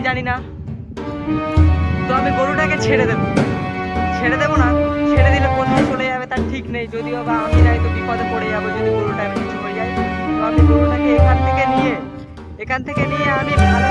আমি জানি না। তো আমি গরুটাকে ছেড়ে দেবো। ছেড়ে দেবো না, ছেড়ে দিলে কোথায় চলে যাবে, তার ঠিক নেই। যদিও বা আমি যাই তো বিপদে পড়ে যাব যদি গরুটা আমি কিছু হয়ে যায়। তো আমি গরুটাকে এখান থেকে নিয়ে, এখান থেকে নিয়ে আমি ভালো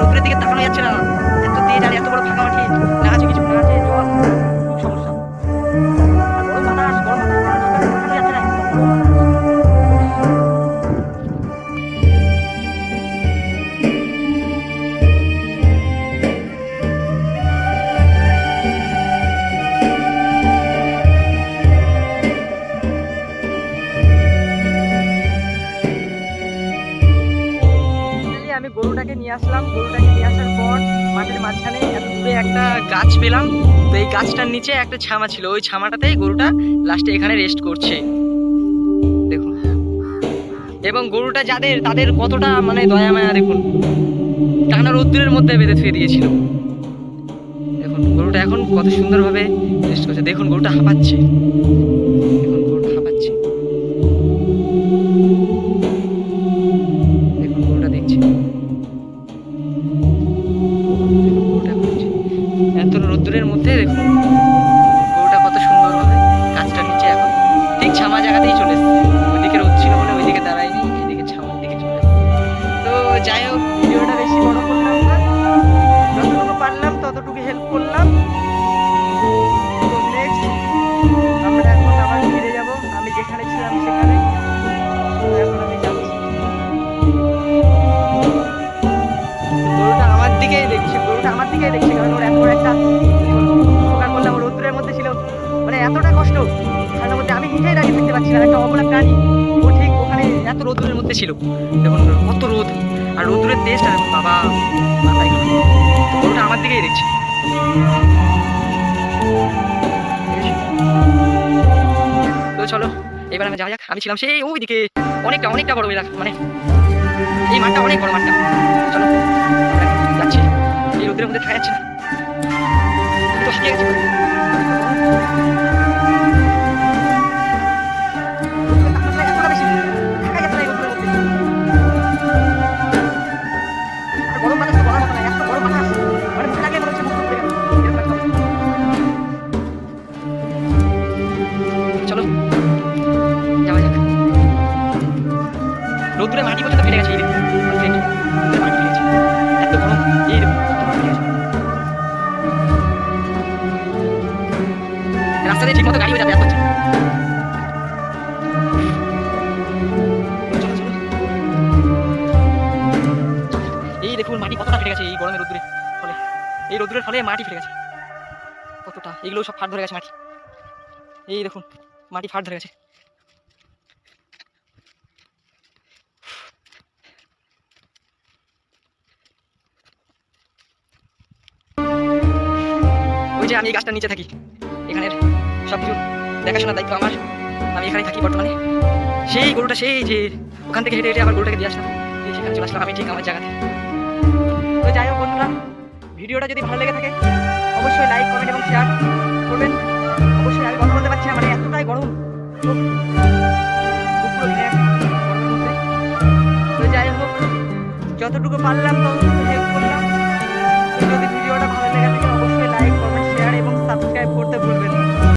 রোদ্দুরের দিকে তাকানো যাচ্ছে না। এত দিয়ে আর এত বড় ফাঁকা মাঠে না আছে কিছু না গরুটাকে নিয়ে আসলাম। গরুটাকে নিয়ে আসার পর মাঠের মাঝখানে এত দূরে একটা গাছ পেলাম। তো এই গাছটার নিচে একটা ছামা ছিল। ওই ছামাটাতেই গরুটা লাস্টে এখানে রেস্ট করছে। দেখুন। এবং গরুটা যাদের, তাদের কতটা মানে দয়া, মায়া, দেখুন। টানা রোদ্দুরের মধ্যে বেঁধে থুয়ে দিয়েছিল। দেখুন, গরুটা এখন কত সুন্দরভাবে রেস্ট করছে। দেখুন, গরুটা হাঁপাচ্ছে। দেখুন। গরুটা হাঁপাচ্ছে রোদ্দুরের মধ্যে ছিল। দেখুন, কত রোদ। আর রোদ্দুরের তেজটা দেখুন, বাবা গরুটা আমার দিকেই দেখছে। তো চলো, এবার আমি যা যাক। আমি ছিলাম সেই ওই দিকে অনেকটা অনেকটা বড় এলাকা মানে এই মাঠটা অনেক বড় মাঠটা। চলো, যাচ্ছি। এই রোদের মধ্যে থাকা যাচ্ছে না। তো হাঁপিয়ে গেছি। রোদ্দুরে মাটি পর্যন্ত ফেটে গেছে মাটি গরম, এই দেখুন, কত মাটি ফেটে গেছে। রাস্তা দিয়ে ঠিক মতো গাড়িও যাতায়াত করছে। এই দেখুন, মাটি কতটা ফেটে গেছে এই গরমের রোদ্দুরে। ফলে, এই রোদ্দুরের ফলে মাটি ফেটে গেছে। কতটা এগুলো সব ফাট ধরে গেছে মাটি। এই দেখুন, মাটি ফাট ধরে গেছে। ওই যে আমি এই গাছটার নিচে থাকি। এখানের সব কিছু দেখাশোনার দায়িত্ব আমার। আমি এখানে থাকি বর্তমানে। সেই গরুটা, সেই যে ওখান থেকে হেঁটে হেঁটে আবার গরুটাকে দিয়ে আসলাম। এই সেখানে চলে আসলাম। আমি ঠিক আমার জায়গাতে। তো যাই হোক বন্ধুরা, ভিডিওটা যদি ভালো লেগে থাকে, অবশ্যই লাইক কমেন্ট এবং শেয়ার করবেন। অবশ্যই আমি কথা বলতে পারছি না মানে এতটাই গরম। তো যাই হোক, যতটুকু পারলাম ততটুকু